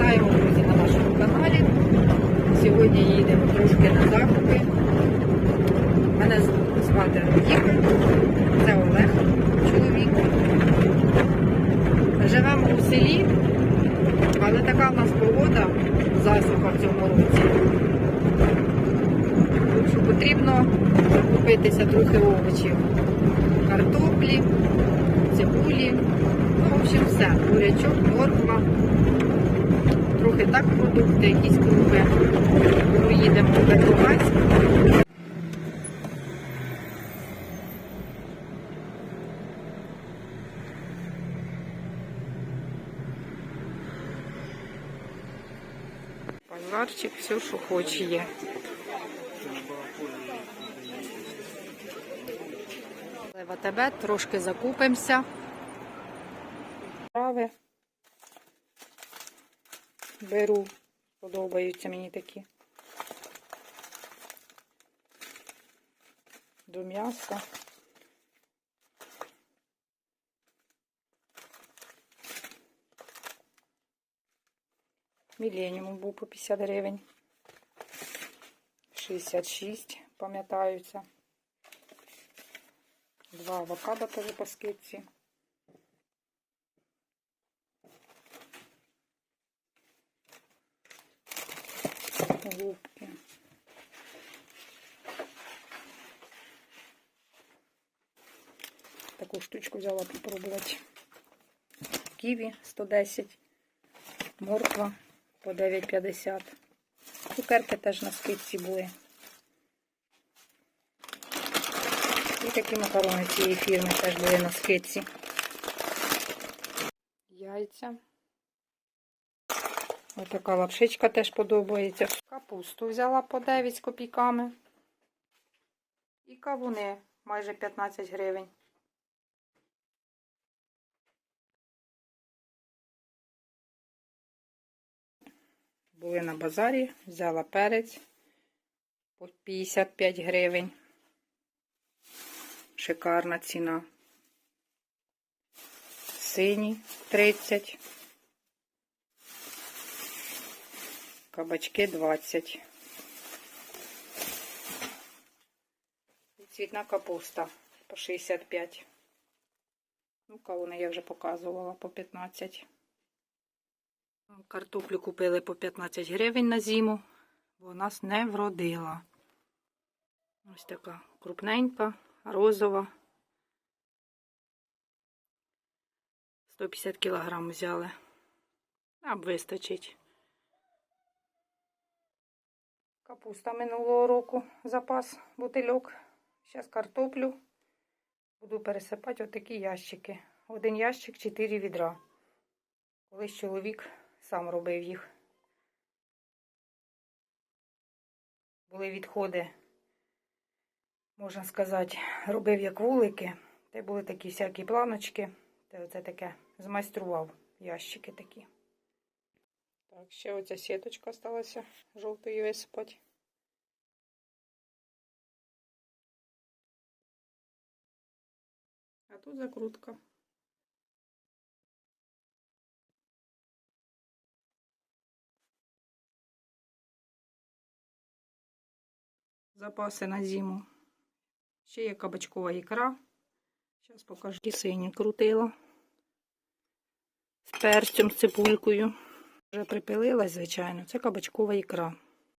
Вітаємо друзі на нашому каналі. Сьогодні їдемо трошки на закупи. Мене звати Ігор, це Олег, чоловік. Живемо у селі, але така в нас погода засуха в цьому році. Потрібно купитися трохи овочів. Картоплі, цибулі, ну, в общем, все. Бурячок, морква, трохи так продукти, якісь крупи. Поїдемо в Бердогацьк. Базарчик, все, що хоче є. В АТБ трошки закупимося. Трави беру, подобаються мені такі. До м'яса. Міленіум був по 50 гривень. 66, пам'ятаються. Два авокадо теж по скидці. Губки. Таку штучку взяла попробувати. Ківі 110, морква по 9,50. Цукерки теж на скидці були. І такі макарони цієї фірми теж були на скидці. Яйця. Ось така лапшичка теж подобається. Капусту взяла по 9 з копійками. І кавуни майже 15 гривень. Були на базарі, взяла перець по 55 гривень. Шикарна ціна. Сині 30. Кабачки 20. І цвітна капуста по 65. Ну, кавуни я вже показувала по 15. Картоплю купили по 15 гривень на зиму, бо нас не вродила. Ось така крупненька, розова. 150 кілограм взяли. Нам вистачить. Капуста минулого року запас бутильок. Зараз картоплю. Буду пересипати отакі ящики. Один ящик, 4 відра. Колись чоловік сам робив їх. Були відходи, можна сказати, робив як вулики. Та були такі всякі планочки. Та оце таке змайстрував ящики такі. Так, ще оця сіточка сталася жовтою висипати. А тут закрутка. Запаси на зиму. Ще є кабачкова ікра. Зараз покажу. Кисині крутила. З перцем, з цибулькою. Вже припилилась, звичайно. Це кабачкова ікра.